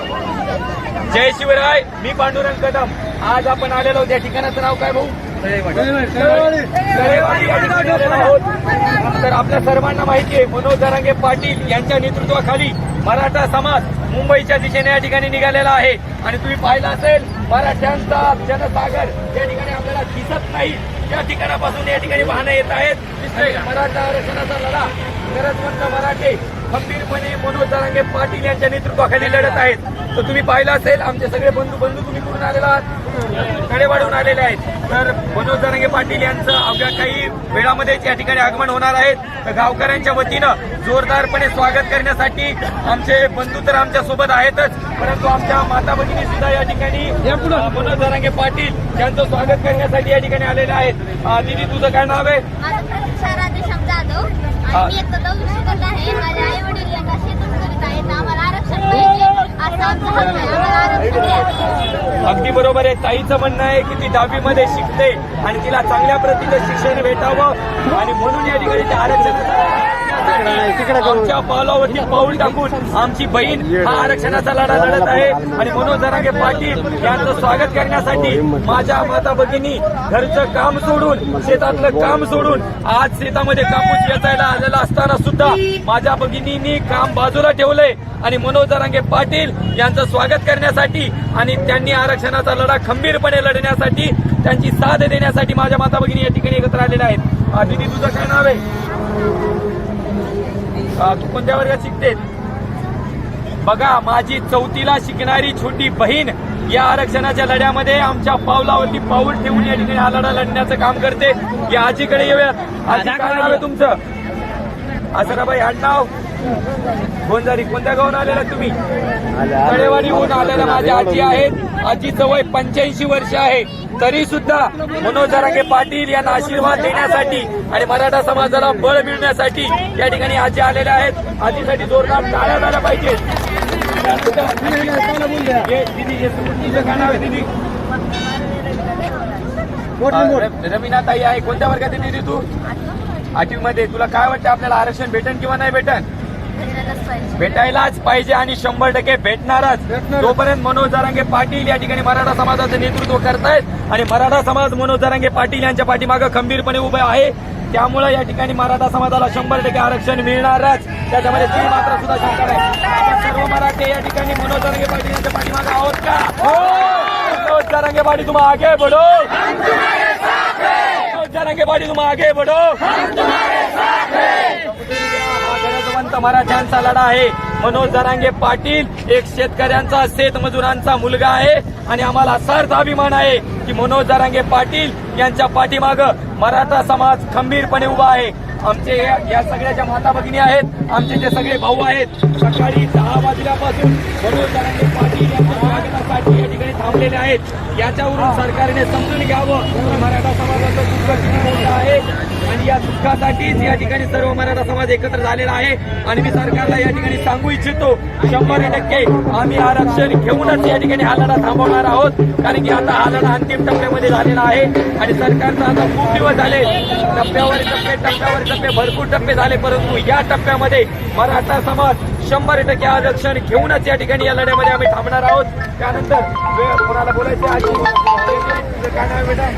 जय शिवराय मी पांडुरंग कदम. आज आपण आलेलो आहोत. या ठिकाणाचं नाव काय भाऊ? तर आपल्या सर्वांना माहिती आहे मनोज दरांगे पाटील यांच्या नेतृत्वाखाली मराठा समाज मुंबईच्या दिशेने या ठिकाणी निघालेला आहे. आणि तुम्ही पाहिलं असेल मराठ्यांचा जनसागर या ठिकाणी आपल्याला दिसत नाही. या ठिकाणापासून या ठिकाणी वाहनं येत आहेत. मराठा आरक्षणाचा लढा. गरजवंत मराठे खंबीरपणे मनोज जरांगे पाटील यांच्या नेतृत्वाखाली लढत आहेत. तर तुम्ही पाहिलं असेल आमचे सगळे बंधू बंधू तुम्ही कुठून आलेला आहात? कडेवाडून आलेले आहेत. तर मनोज जरांगे पाटील यांचं अवघ्या काही वेळामध्येच या ठिकाणी आगमन होणार आहे. तर गावकऱ्यांच्या वतीनं जोरदारपणे स्वागत करण्यासाठी आमचे बंधू तर आमच्यासोबत आहेतच. परंतु आमच्या माता भगिनी सुद्धा या ठिकाणी मनोज जरांगे पाटील यांचं स्वागत करण्यासाठी या ठिकाणी आलेले आहेत. दीदी तुझं काय नाव आहे माझं प्रतीक्षा राधेश्याम जाधव हा. आणि मी आहे आई वडील आहेत आम्हाला आरक्षण पाहिजे आहे आम्हाला आरक्षण द्या. अगदी बरोबर आहे. ताईचं म्हणणं आहे की ती दहावीमध्ये शिकते आणि तिला चांगल्या प्रतीचं शिक्षण भेटावं. आणि म्हणून या ठिकाणी ते आरक्षण आमच्या पावलावरती पाऊल टाकून आमची बहीण हा आरक्षणाचा लढा लढत आहे. आणि मनोज दरागे पाटील यांचं स्वागत करण्यासाठी माझ्या माता भगिनी घरचं काम सोडून शेतातलं काम सोडून आज शेतामध्ये कापूस वेचायला आलेला असताना सुद्धा माझ्या भगिनींनी काम बाजूला ठेवलंय. आणि मनोज दरांगे पाटील यांचं स्वागत करण्यासाठी आणि त्यांनी आरक्षणाचा लढा खंबीरपणे लढण्यासाठी त्यांची साथ देण्यासाठी माझ्या माता भगिनी या ठिकाणी एकत्र आलेल्या आहेत. आ, तुझं काय नाव आहे? तू कोणत्या वर्गात शिकते बघा माझी चौथीला शिकणारी छोटी बहीण या आरक्षणाच्या लढ्यामध्ये आमच्या पावलावरती पाऊल ठेवून या ठिकाणी हा लढा लढण्याचं काम करते. या आजीकडे येऊयात आजी काय नाव आहे तुमचं? आसराबाई आडनाव. गोंजारी कोणत्या गावून आलेला तुम्ही? तळेवाडीहून आलेल्या माझ्या आजी आहेत. आजीचं वय पंच्याऐंशी वर्ष आहे. तरी सुद्धा मनोज जरांगे पाटील यांना आशीर्वाद देण्यासाठी आणि मराठा समाजाला बळ मिळण्यासाठी या ठिकाणी आजी आलेल्या आहेत. आजीसाठी जोरदार टाळ्या झाल्या पाहिजे दीदी हे रमीनाताई आहे. कोणत्या वर्गात आहे दीदी तू? आठवी मध्ये तुला काय वाटतं? आपल्याला आरक्षण भेटन किंवा नाही भेटन? भेटायलाच पाहिजे आणि शंभर टक्के भेटणारच. तोपर्यंत मनोज जरांगे पाटील या ठिकाणी मराठा समाजाचं नेतृत्व करतायत आणि मराठा समाज मनोज जरांगे पाटील यांच्या पाठीमागं खंबीरपणे उभे आहे त्यामुळे या ठिकाणी मराठा समाजाला शंभर टक्के आरक्षण मिळणारच. त्याच्यामध्ये तीन मात्र सुद्धा शंका आहे. आपण सर्व मराठे या ठिकाणी मनोज जरांगे पाटील यांच्या पाठीमागे आहोत का? मनोज जरांगे पाटील तुम आगे बढो. मनोज जरांगे पाटील तुम आगे बढो. हा गरजवंत मराठ्यांचा लढा आहे. मनोज दरांगे पाटील एक शेतकऱ्यांचा शेतमजुरांचा मुलगा आहे. आणि आम्हाला सार्थ अभिमान आहे की मनोज दरांगे पाटील यांच्या पाठीमाग मराठा समाज खंबीरपणे उभा आहे. आमचे या या सगळ्याच्या माता भगिनी आहेत. आमचे जे सगळे भाऊ आहेत सकाळी दहा वाजल्यापासून मनोज दरांगे पाटील यांच्या स्वागतासाठी या ठिकाणी थांबलेले आहेत. याच्यावरून सरकारने समजून घ्यावं की मराठा समाजाचं दुःख किती मोठं आहे. आणि या दुःखासाठीच या ठिकाणी सर्व मराठा समाज एकत्र झालेला आहे आणि मी सरकारला या ठिकाणी सांगू इच्छितो शंभर टक्के आम्ही आरक्षण घेऊनच या ठिकाणी हा लढा थांबवणार आहोत कारण की आता हा लढा अंतिम टप्प्यामध्ये झालेला आहे आणि सरकारचा आता खूप दिवस झाले टप्प्यावर टप्पे टप्प्यावर टप्पे भरपूर टप्पे झाले परंतु या टप्प्यामध्ये मराठा समाज शंभर टक्के आरक्षण घेऊनच या ठिकाणी या लढ्यामध्ये आम्ही थांबणार आहोत त्यानंतर वेळ कोणाला बोलायचं आजी काय नाव बेटा